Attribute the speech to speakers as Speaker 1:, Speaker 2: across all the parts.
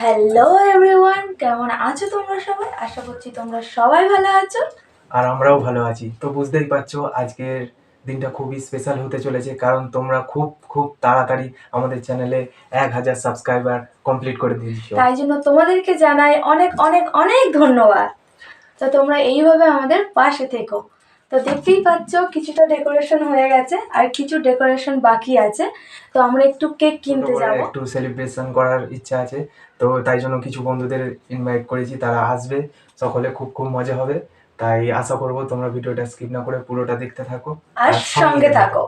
Speaker 1: Hello everyone কেমন আছো তোমরা সবাই? আশা করছি তোমরা সবাই ভালো আছো।
Speaker 2: আর আমরাও ভালো আছি। তো বুঝতেই পারছ আজকের দিনটা খুবই স্পেশাল হতে চলেছে কারণ তোমরা খুব খুব তাড়াতাড়ি আমাদের চ্যানেলে এক হাজার সাবস্ক্রাইবার কমপ্লিট করে দিয়েছ।
Speaker 1: তাই জন্য তোমাদেরকে জানাই অনেক অনেক অনেক ধন্যবাদ। তো তোমরা এইভাবে আমাদের পাশে থেকো। তো দেখতেই পাচ্ছ কিছুটা ডেকোরেশন হয়ে গেছে আর কিছু ডেকোরেশন বাকি আছে। তো আমরা একটু কেক কিনতে যাব।
Speaker 2: একটু সেলিব্রেশন করার ইচ্ছা আছে। তো তাই জন্য কিছু বন্ধুদের ইনভাইট করেছি তারা আসবে। সকলে খুব খুব মজা হবে। তাই আশা করব তোমরা ভিডিওটা স্কিপ না করে পুরোটা দেখতে থাকো।
Speaker 1: আর সঙ্গে থাকো।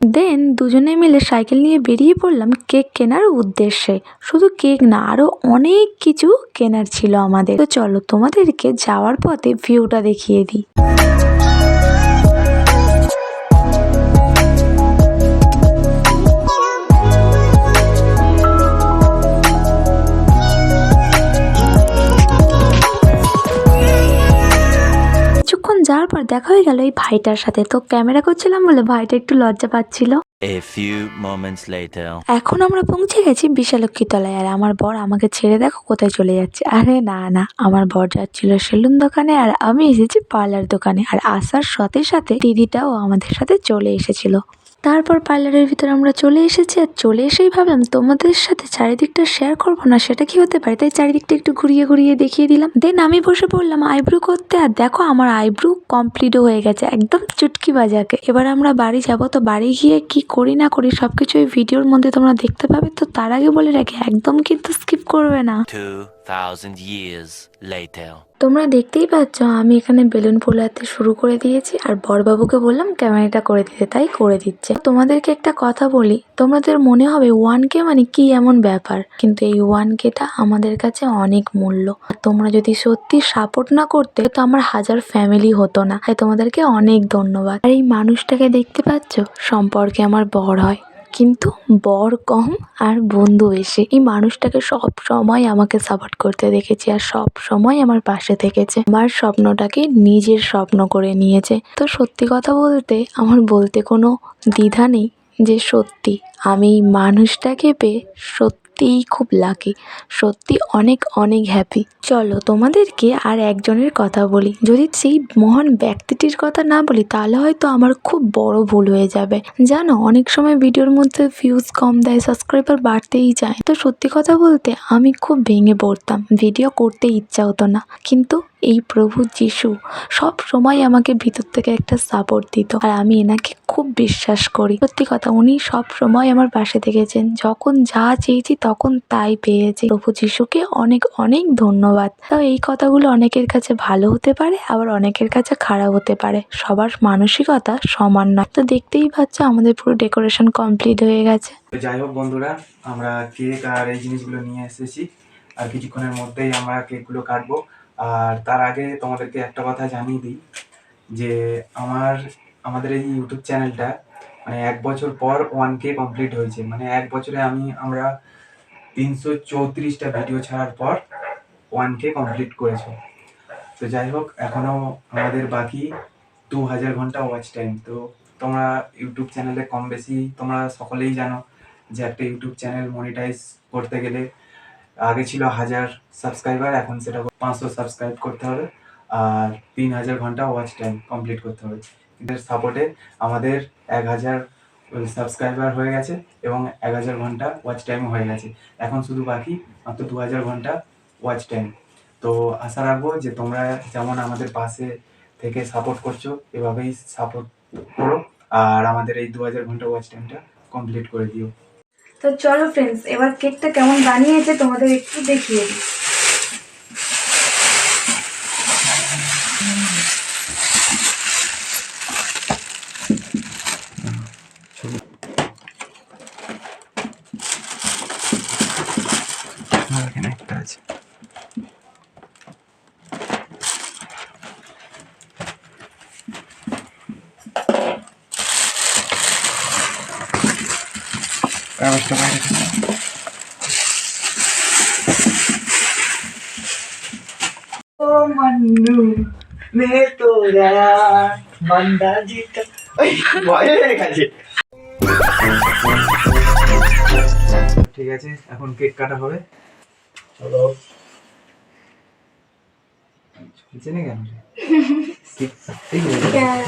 Speaker 3: দেন দুজনে মিলে সাইকেল নিয়ে বেরিয়ে পড়লাম কেক কেনার উদ্দেশ্যে। শুধু কেক না আরও অনেক কিছু কেনার ছিল আমাদের। তো চলো তোমাদেরকে যাওয়ার পথে ভিউটা দেখিয়ে দিই। কিছুক্ষণ যাওয়ার পর দেখা হয়ে গেল এই ভাইটার সাথে। তো ক্যামেরা করছিলাম বলে ভাইটা একটু লজ্জা পাচ্ছিল।
Speaker 4: A few moments later.
Speaker 3: এখন আমরা পৌঁছে গেছি বিশালক্ষী তলায়। আর আমার বর আমাকে ছেড়ে দেখো কোথায় চলে যাচ্ছে। আরে না না আমার বর যাচ্ছিল সেলুন দোকানে আর আমি এসেছি পার্লার দোকানে। আর আসার সাথে সাথে দিদিটাও আমাদের সাথে চলে এসেছিল। তারপর পার্লারের ভিতরে আমরা চলে এসেছি আর চলে এসেই ভাবলাম তোমাদের সাথে চারিদিকটা শেয়ার করব না? সেটা কি হতে পারে? তাই চারিদিকটা একটু ঘুরিয়ে ঘুরিয়ে দেখিয়ে দিলাম। দেন আমি বসে পড়লাম আইব্রু করতে আর দেখো আমার আইব্রু কমপ্লিটও হয়ে গেছে একদম চুটকি বাজাকে। এবার আমরা বাড়ি যাব তো বাড়ি গিয়ে কি করি না করি সব কিছু এই ভিডিওর মধ্যে তোমরা দেখতে পাবে। তো তার আগে বলে রাখি একদম কিন্তু স্কিপ করবে না।
Speaker 4: 2,000 years later.
Speaker 3: তোমরা দেখতেই পাচ্ছ, আমি এখানে বেলুন ফোলাতে শুরু করে দিয়েছি আর বরবাবুকে বললাম ক্যামেরাটা করে দিতে, তাই করে দিচ্ছে। তোমাদেরকে একটা কথা বলি, তোমাদের মনে হবে ওয়ান কে মানে কি এমন ব্যাপার? কিন্তু এই ওয়ান কেটা আমাদের কাছে অনেক মূল্য। আর তোমরা যদি সত্যি সাপোর্ট না করতে, তো আমার হাজার ফ্যামিলি হতো না। তাই তোমাদেরকে অনেক ধন্যবাদ। আর এই মানুষটাকে দেখতে পাচ্ছ? সম্পর্কে আমার বর হয়। কিন্তু বর কম আর বন্ধু বেশি। এই মানুষটাকে সব সময় আমাকে সাপোর্ট করতে দেখেছি আর সব সময় আমার পাশে থেকেছে। আমার স্বপ্নটাকে নিজের স্বপ্ন করে নিয়েছে। তো সত্যি কথা বলতে আমার বলতে কোনো দ্বিধা নেই যে সত্যি আমি মানুষটাকে পেয়ে সত্যিই খুব লাকি সত্যি অনেক অনেক হ্যাপি চলো তোমাদেরকে আর একজনের কথা বলি। যদি সেই মহান ব্যক্তিটির কথা না বলি, তাহলে হয়তো আমার খুব বড় ভুল হয়ে যাবে। জানো, অনেক সময় ভিডিওর মধ্যে ভিউজ কম দেয় সাবস্ক্রাইবার বাড়তেই যায় তো সত্যি কথা বলতে, আমি খুব ভেঙে পড়তাম। ভিডিও করতে ইচ্ছা হতো না। কিন্তু এই প্রভু যিশু সব সময় আমাকে ভিতর থেকে একটা সাপোর্ট দিত। আর আমি এনাকে খুব বিশ্বাস করি। সত্যি কথা, উনি সব সময় আমার পাশে থেকেছেন। যখন যা চেয়েছি তখন তাই পেয়েছি। প্রভু যিশুকে অনেক অনেক ধন্যবাদ। তো এই কথাগুলো অনেকের কাছে ভালো হতে পারে, আবার অনেকের কাছে খারাপ হতে পারে। সবার মানসিকতা সমান নয়। তো দেখতেই পাচ্ছ, আমাদের পুরো ডেকোরেশন কমপ্লিট হয়ে গেছে।
Speaker 2: যাই হোক বন্ধুরা, আমরা কেক আর এই জিনিসগুলো নিয়ে এসেছি। আর কিছুক্ষণের মধ্যেই আমরা কেকগুলো কাটবো। আর তার আগে তোমাদেরকে একটা কথা জানিয়ে দিই, যে আমার, আমাদের এই ইউটিউব চ্যানেলটা মানে এক বছর পর ওয়ান কে কমপ্লিট হয়েছে। মানে এক বছরে আমি, আমরা তিনশো চৌত্রিশটা ভিডিও ছাড়ার পর ওয়ান কে কমপ্লিট করেছে। তো যাই হোক এখনও আমাদের বাকি দু হাজার ঘণ্টা ওয়াচ টাইম তো তোমরা ইউটিউব চ্যানেলে কম বেশি, তোমরা সকলেই জানো যে একটা ইউটিউব চ্যানেল মনিটাইজ করতে গেলে আগে ছিল হাজার সাবস্ক্রাইবার এখন সেটা পাঁচশো সাবস্ক্রাইব করতে হবে আর তিন হাজার ঘণ্টা ওয়াচ টাইম কমপ্লিট করতে হবে। এদের সাপোর্টে আমাদের এক হাজার সাবস্ক্রাইবার হয়ে গেছে এবং এক হাজার ঘণ্টা ওয়াচ টাইম হয়ে গেছে। এখন শুধু বাকি মাত্র দু হাজার ঘণ্টা ওয়াচ টাইম তো আশা রাখব যে তোমরা যেমন আমাদের পাশে থেকে সাপোর্ট করছ, এভাবেই সাপোর্ট করো আর আমাদের এই দু হাজার ঘণ্টা ওয়াচ টাইমটা কমপ্লিট করে দিও।
Speaker 1: তো চলো ফ্রেন্ডস এবার কেকটা কেমন বানিয়েছে তোমাদের একটু দেখিয়ে দিই।
Speaker 2: এখানে একটা আছে কাগজটা বাইরে।
Speaker 5: মন্নু মে তোরা বান্দা জিতা ওই ভয় হয়ে গেছে
Speaker 2: ঠিক আছে এখন কেক কাটা হবে।
Speaker 5: হ্যালো
Speaker 2: চেনে ঠিক ঠিক
Speaker 1: হ্যাঁ।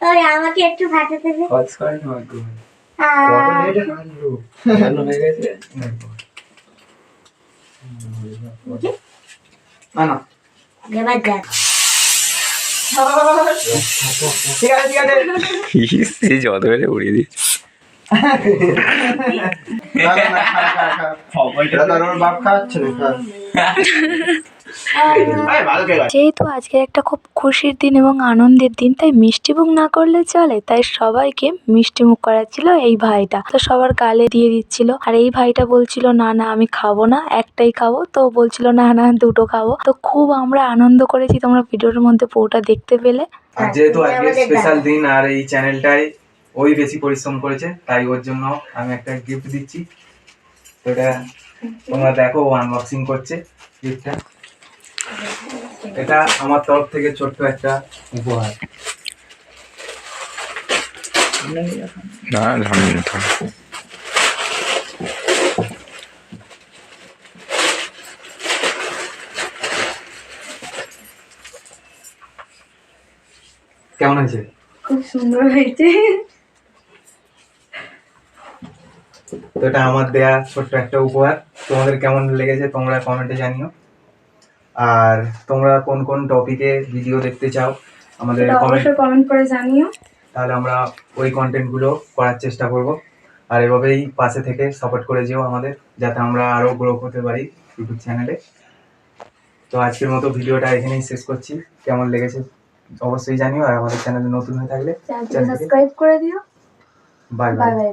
Speaker 6: ওই আমাকে একটু ভাতে দেবে
Speaker 2: হজ করে না মাগো
Speaker 5: কত
Speaker 6: আহ,
Speaker 5: লেটে হাঁটলো
Speaker 2: হয়ে গেছে?
Speaker 5: না না
Speaker 6: এবার দেখ
Speaker 5: ঠিক আছে ঠিক আছে
Speaker 7: সে যত বেড়ে উড়িয়ে
Speaker 5: দিই বাপ খাচ্ছে না
Speaker 3: যেহেতু আজকে একটা খুব খুশির দিন এবং আনন্দের দিন তাই মিষ্টিমুখ না করলে চলে। তাই সবাইকে মিষ্টিমুখ করাচ্ছিল এই ভাইটা। তো সবার গালে দিয়ে দিচ্ছিল। আর এই ভাইটা বলছিল না না আমি খাব না একটাই খাব। তো বলছিল না না দুটো খাব। তো খুব আমরা আনন্দ করেছি তোমরা ভিডিওর মধ্যে পুরোটা দেখতে পেলে।
Speaker 2: যেহেতু আজকে স্পেশাল দিন আর এই চ্যানেলটাই ওই বেশি পরিশ্রম করেছে তাই ওর জন্য আমি একটা গিফট দিচ্ছি। তো এটা তোমরা দেখো ও আনবক্সিং করছে গিফটটা এটা আমার তরফ থেকে ছোট্ট একটা উপহার।
Speaker 7: না
Speaker 2: কেমন হয়েছে?
Speaker 1: খুব সুন্দর হয়েছে।
Speaker 2: তো এটা আমার দেয়া ছোট্ট একটা উপহার। তোমাদের কেমন লেগেছে তোমরা কমেন্টে জানিও। আর তোমরা কোন কোন টপিকে ভিডিও দেখতে চাও আমাদের কমেন্ট
Speaker 1: অবশ্যই কমেন্ট করে জানিও।
Speaker 2: তাহলে আমরা ওই কন্টেন্টগুলো করার চেষ্টা করব। আর এভাবেই পাশে থেকে সাপোর্ট করে যেও আমাদের যাতে আমরা আরও গ্রো করতে পারি ইউটিউব চ্যানেলে তো আজকের মতো ভিডিওটা এখানেই শেষ করছি। কেমন লেগেছে অবশ্যই জানিও আর আমাদের চ্যানেলে নতুন হয়ে থাকলে
Speaker 1: সাবস্ক্রাইব করে দিও।
Speaker 2: Bye
Speaker 1: bye
Speaker 2: bye